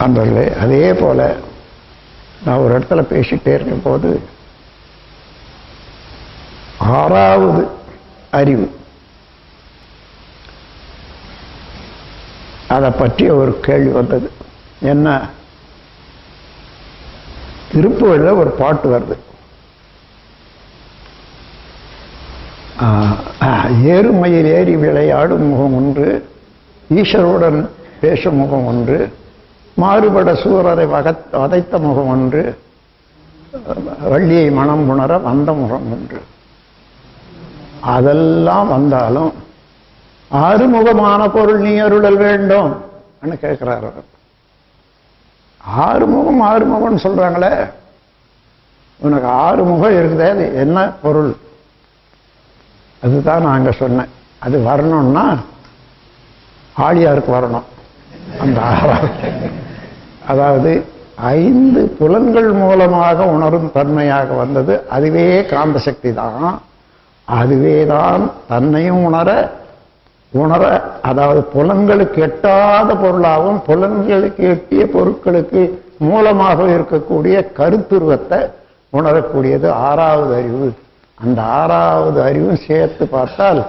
அன்பர்களே அதே போல நான் ஒரு இடத்துல பேசிகிட்டே இருக்கும் போது ஆறாவது அறிவு. அதை பற்றிய ஒரு கேள்வி வந்தது. என்ன? திருப்பூரில் ஒரு பாட்டு வருது. ஆஹ், ஏறுமையில் ஏறி விளையாடும் முகம் ஒன்று ஈஸ்வருடன் பேசும் முகம் ஒன்று மாறுபட சூரரை வகத் வதைத்த முகம் ஒன்று வள்ளியை மனம் உணர வந்த முகம் ஒன்று. அதெல்லாம் வந்தாலும் ஆறுமுகமான பொருள் நீ அருளல் வேண்டும் கேட்கிறார் அவர். ஆறுமுகம் ஆறுமுகம்னு சொல்றாங்களே உனக்கு ஆறு முகம் இருக்குதே அது என்ன பொருள்? அதுதான் நாங்க சொன்னேன். அது வரணும்னா ஆழியாருக்கு வரணும். அந்த ஆறாவது அதாவது ஐந்து புலன்கள் மூலமாக உணரும் தன்மையாக வந்தது அதுவே காந்த சக்தி தான். அதுவே தான் தன்னையும் உணர உணர அதாவது புலன்களுக்கு எட்டாத பொருளாகவும் புலன்களுக்கு எட்டிய பொருட்களுக்கு மூலமாக இருக்கக்கூடிய கருத்துருவத்தை உணரக்கூடியது ஆறாவது அறிவு. அந்த ஆறாவது அறிவும் சேர்த்து பார்த்தால்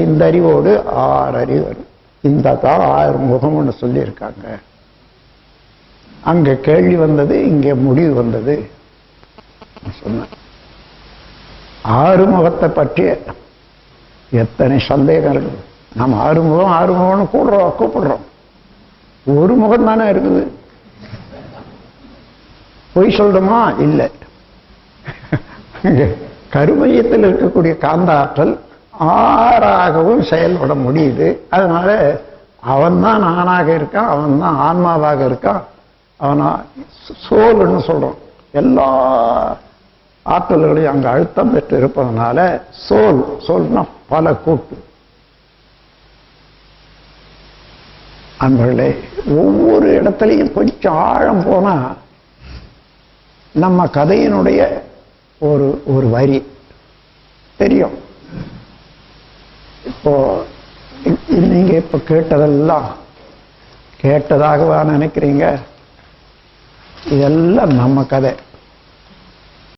ஐந்து அறிவோடு ஆறு அறிவு வரும் இந்த தான் ஆறு முகம்னு சொல்லியிருக்காங்க. அங்க கேள்வி வந்தது இங்கே முடிவு வந்தது. சொன்னேன். ஆறு முகத்தை பற்றிய எத்தனை சந்தேகம் நாம் ஆறுமுகம் ஆறுமுகம்னு கூடுறோம் கூப்பிடுறோம். ஒரு முகம் தானே இருக்குது. பொய் சொல்றோமா? இல்லை. கருமையத்தில் இருக்கக்கூடிய காந்த ஆற்றல் ஆறாகவும் செயல்பட முடியுது. அதனால அவன்தான் நானாக இருக்கான் அவன்தான் ஆன்மாவாக இருக்கான். ஆனால் சோல்னு சொல்றோம். எல்லா ஆற்றல்களையும் அங்கே அழுத்தம் பெற்று இருப்பதனால சோல் சோல்னா பல கூட்டு. அன்பர்களே ஒவ்வொரு இடத்துலையும் கொஞ்சம் ஆழம் போனால் நம்ம கதையினுடைய ஒரு ஒரு வரி. தெரியும். இப்போ நீங்கள் இப்போ கேட்டதெல்லாம் கேட்டதாகவா நினைக்கிறீங்க? இதெல்லாம் நம்ம கதை.